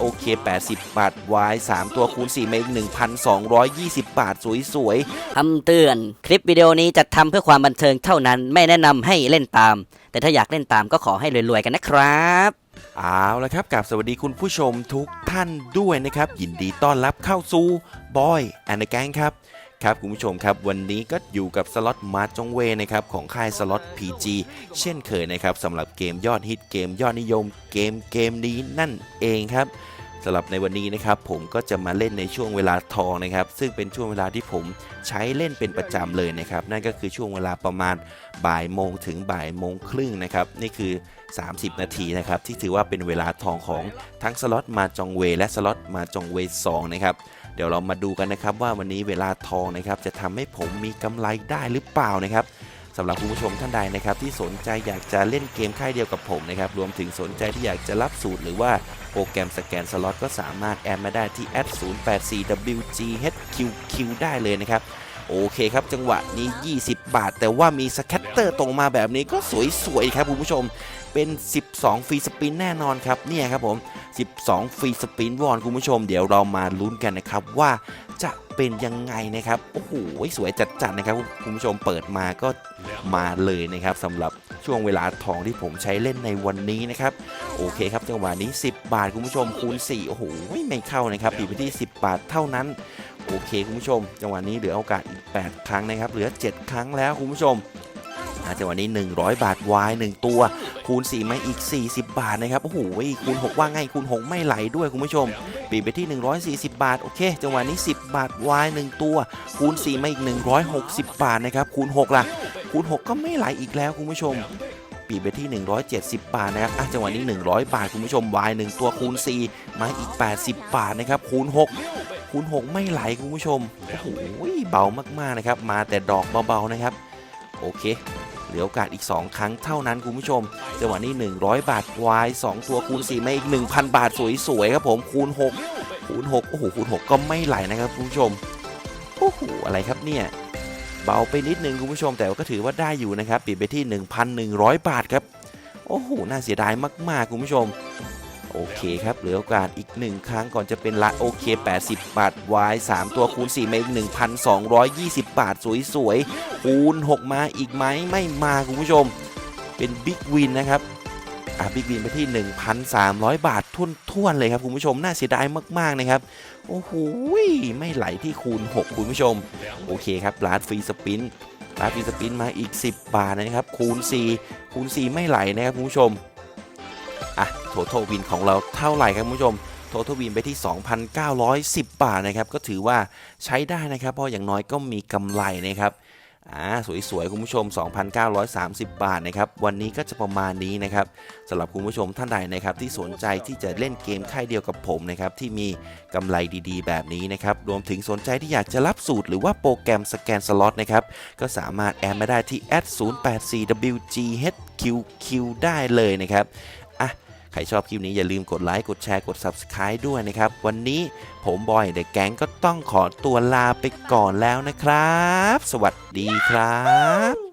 โอเค 80 บาท Y 3ตัวคูณ4มาอีก1,220 บาท สวยคำเตือน คลิปวิดีโอนี้จัดทำเพื่อความบันเทิงเท่านั้น ไม่แนะนำให้เล่นตาม แต่ถ้าอยากเล่นตามก็ขอให้รวยๆ กันนะครับๆเอาละครับกับสวัสดีคุณผู้ชมทุกท่านด้วยนะครับ ยินดีต้อนรับเข้าสู่บอยแอนด์แกงครับ ครับคุณผู้ชมครับวันนี้ก็อยู่กับสล็อตมาจงเวนะครับของค่ายสล็อต PG เช่นเคยนะครับสำหรับเกมยอดฮิตเกมยอดนิยมเกมเกมนี้นั่นเองครับสำหรับในวันนี้นะครับผมก็จะมาเล่นในช่วงเวลาทองนะครับซึ่งเป็นช่วงเวลาที่ผมใช้เล่นเป็นประจำเลยนะครับนั่นก็คือช่วงเวลาประมาณบ่ายโมงถึงบ่ายโมงครึ่งนะครับนี่คือ 30 นาทีนะครับที่ถือว่าเป็นเวลาทองของทั้งสล็อตมาจองเวและสล็อตมาจองเว2นะครับ เดี๋ยวเรามาดูกันนะครับว่าวันนี้เวลาทองนะครับจะทำให้ผมมีกำไรได้หรือเปล่านะครับสำหรับคุณผู้ชมท่านใดนะครับที่สนใจอยากจะเล่นเกมค่ายเดียวกับผมนะครับรวมถึงสนใจที่อยากจะรับสูตรหรือว่าโปรแกรมสแกนสล็อตก็สามารถแอดมาได้ที่ @084wghqq ได้เลยนะครับ โอเคครับจังหวะนี้ 20 บาท แต่ว่ามีสแคตเตอร์ตรงมาแบบนี้ก็สวยๆครับคุณผู้ชมเป็น 12 ฟรีสปินแน่นอนครับเนี่ยครับผม 12 ฟรีสปินวอนคุณผู้ชม เดี๋ยวเรามาลุ้นกันนะครับว่าจะเป็นยังไงนะครับโอ้โหสวยจัดๆนะครับคุณผู้ชมเปิดมาก็มาเลยนะครับสำหรับช่วงเวลาทองที่ผมใช้เล่นในวันนี้นะครับโอเคครับจังหวะนี้ 10 บาทคุณผู้ชมคูณ4โอ้โหไม่เข้านะครับปีไปที่ 10 บาทเท่านั้น โอเคคุณผู้ชม จังหวะนี้เหลือโอกาสอีก 8 ครั้งนะครับ เหลือ 7 ครั้งแล้วคุณผู้ชมจังหวะนี้ 100 บาทวาย 1 ตัว คูณ4มอีก 40 บาทนะครับ โอ้โหคูณ 6 ว่าไงคูณ 6 ไม่ไหลด้วยคุณผู้ชมปีไปที่ 140 บาท โอเค จังหวะนี้ 10 บาทวาย 1 ตัว คูณ4มอีก 160 บาทนะครับ คูณ 6 ล่ะ คูณ 6 ก็ไม่ไหลอีกแล้วคุณผู้ชมปีไปที่ 170 บาทนะครับจังหวะนี้ 100 บาทคุณผู้ชมวาย1ตัวคูณ 4 มาอีก 80 บาทนะครับ คูณ 6 คูณ6 ไม่ไหลคุณผู้ชม โอ้โหเบามากๆนะครับ มาแต่ดอกเบาๆนะครับ โอเค เหลือโอกาสอีก 2 ครั้งเท่านั้นคุณผู้ชมจังหวะนี้ 100 บาทวาย 2 ตัวคูณ4มาอีก 1,000 บาทสวยๆครับผมคูณ 6 คูณ 6 โอ้โหคูณ 6 ก็ไม่ไหลนะครับคุณผู้ชม โอ้โหอะไรครับเนี่ยเบาไปนิดนึงคุณผู้ชมแต่ว่าก็ถือว่าได้อยู่นะครับปิดไปที่ 1,100 บาทครับ โอ้โห น่าเสียดายมากๆ คุณผู้ชม โอเคครับเหลือโอกาสอีก 1 ครั้งก่อนจะเป็นละโอเค 80 บาทวาย 3 ตัวคูณ 4 มาอีก 1,220 บาท สวยๆ คูณ 6 มาอีกไหมไม่มาคุณผู้ชม เป็นบิ๊กวินนะครับอะบิ๊กวินไปที่ 1,300 บาททุ่นๆเลยครับคุณผู้ชมน่าเสียดายมากๆนะครับ โอ้โหไม่ไหลที่คูณ 6 คุณผู้ชม โอเคครับลาดฟรีสปินลาดฟรีสปินมาอีก 10 บาทนะครับ คูณ 4 คูณ 4 ไม่ไหลนะครับคุณผู้ชม อะโทวินของเราเท่าไหร่ครับคุณผู้ชมโท t a l วินไปที่ 2,910 บาทนะครับ ก็ถือว่าใช้ได้นะครับ เพราะอย่างน้อยก็มีกำไรนะครับอ่าสวยๆ คุณผู้ชม 2,930 บาทนะครับ วันนี้ก็จะประมาณนี้นะครับสำหรับคุณผู้ชมท่านใดนะครับที่สนใจที่จะเล่นเกมค่ายเดียวกับผมนะครับที่มีกำไรดีๆ แบบนี้นะครับ รวมถึงสนใจที่อยากจะรับสูตรหรือว่าโปรแกรมสแกนสล็อตนะครับ ก็สามารถแอดมาได้ที่ a @084wghqq ได้เลยนะครับ ใครชอบคลิปนี้อย่าลืมกดไลค์กดแชร์กด Subscribe ด้วยนะครับ วันนี้ผมบอยเดอะแก๊งก็ต้องขอตัวลาไปก่อนแล้วนะครับ สวัสดีครับ